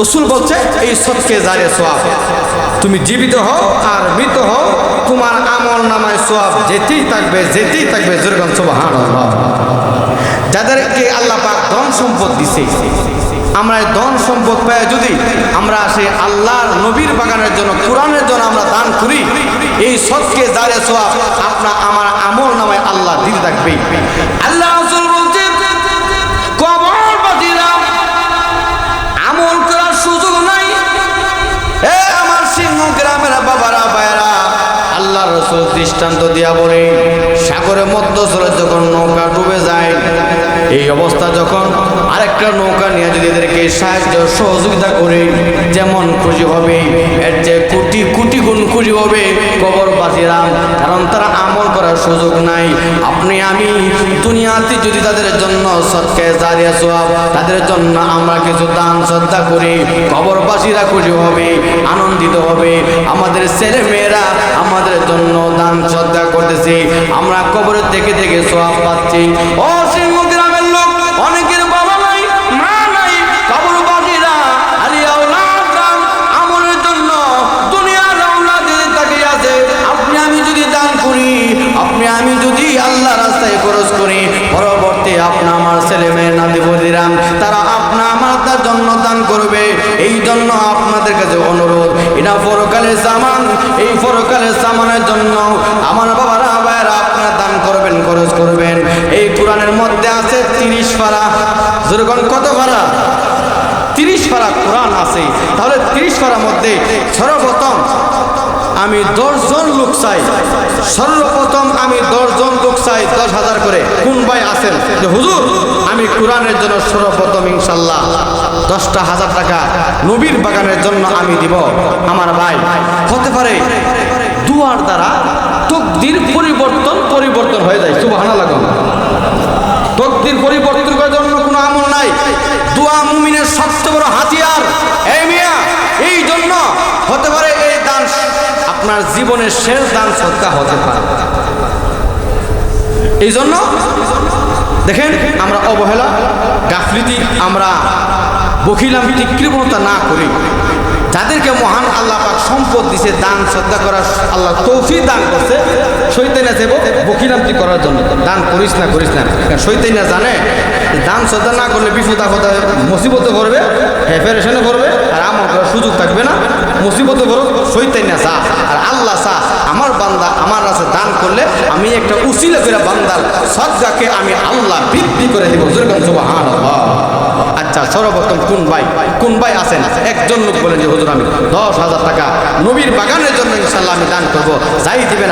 রসুল বলছে, এই সৎকে জারে সোয়াব। তুমি জীবিত হও আর মৃত হও। তোমার আমল নামায় সোয়াব যেতেই থাকবে যেতেই থাকবে। যেরকম সোবাহান যাদেরকে আল্লাহ পাক ধন সম্পদ দিছে, আমরা ধন সম্পদ পেয়ে যদি আমরা সেই আল্লাহর নবীর বাগানের জন্য, কোরআনের জন্য আমরা দান করি, এই সৎকে জারে সোয়াব আপনার আমার আমল নামায় আল্লাহ দিতে থাকবে আল্লাহ গ্রামের বাবারা ভাইরা আল্লাহ রসুল দৃষ্টান্ত দিয়া বলে সাগরের মধ্যস্থলে যখন নৌকা ডুবে যায়, এই অবস্থা যখন আরেকটা নৌকা নিয়ে যদি এদেরকে সাহায্য, সহযোগিতা করে, যেমন খুশি হবে, এর যে কোটি কোটি গুণ খুশি হবে, কবরবাসীরা, কারণ তারা আমল করার সুযোগ নাই। আপনি, আমি দুনিয়াতে যদি তাদের জন্য সৎকে, জারিয়া সোয়াব, তাদের জন্য আমরা কিছু দান, শ্রদ্ধা করি, কবরবাসীরা খুশি হবে আনন্দিত হবে। আমাদের ছেলে মেয়েরা আমাদের জন্য দান, শ্রদ্ধা করতেছে। আমরা কবরের থেকে থেকে সোয়াব পাচ্ছি। ও লোক, অনেকের জন্য আমি যদি দান করি, আপনি আমি যদি আল্লাহ রাস্তায় খরচ করি, পরবর্তী তারা আপনা আমার জন্য দান করবে। এই জন্য আপনাদের কাছে অনুরোধ এটা পরকালের সামান, এই পরকালের সামানের জন্য আমার বাবারা, ভাইয়েরা আপনারা দান করবেন, খরচ করবেন। এই কোরআনের মধ্যে আছে তিরিশ পারা। যেরকম কত পারা? তিরিশ পারা কোরআন আছে। তাহলে তিরিশ পারার মধ্যে সর্বপ্রথম আমি দশজন লোক চাই। সর্বপ্রথম আমি দশজন লোক চাই, দশ হাজার করে। কোন ভাই আছেন? হুজুর, আমি কোরআনের জন্য সর্বপ্রথম ইনশাল্লাহ। দশটা হাজার টাকা নবীর বাগানের জন্য আমি দিব। আমার ভাই, হতে পারে দুয়ার দ্বারা তকদির পরিবর্তন পরিবর্তন হয়ে যায়। শুভ হানা লাগান তকদির পরিবর্তন করার জন্য কোনো আমল নাই। দোয়া মুমিনের সবচেয়ে বড় হাতিয়ার। এই মিয়া, এই জন্য হতে পারে এই দান আপনার জীবনের শেষ দান সৎকা হতে পারে। এই জন্য দেখেন, আমরা অবহেলা, গাফলিতি, আমরা বখিলামিতি কৃপণতা না করি যাদেরকে মহান আল্লাহ পাক সম্পদ দিছে, দান, শ্রদ্ধা করার আল্লাহ তৌফি দান করছে শৈতানা দেব বকিরামতি করার জন্য। দান করিস না করিস না। শৈতানা জানে দান, শ্রদ্ধা না করলে বিপদ আপদ মুসিবতে পড়বে হেফারেশনে পড়বে আর আমার করার সুযোগ থাকবে না। মুসিবতে পড়ো শৈতানা চা আর আল্লাহ চা আমার বান্দা আমার কাছে দান করলে আমি একটা উসিলা করে বান্দার সজ্জাকে আমি আল্লাহ বৃদ্ধি করে দিব। যেরকম সুবহান আচ্ছা সর্বপ্রথম কোন ভাই কোন ভাই আছেন একজন লোক বলেন যে, হুজুর, আমি দশ হাজার টাকা নবীর বাগানের জন্য ইনশাল্লাহ আমি দান করব। যাই দিবেন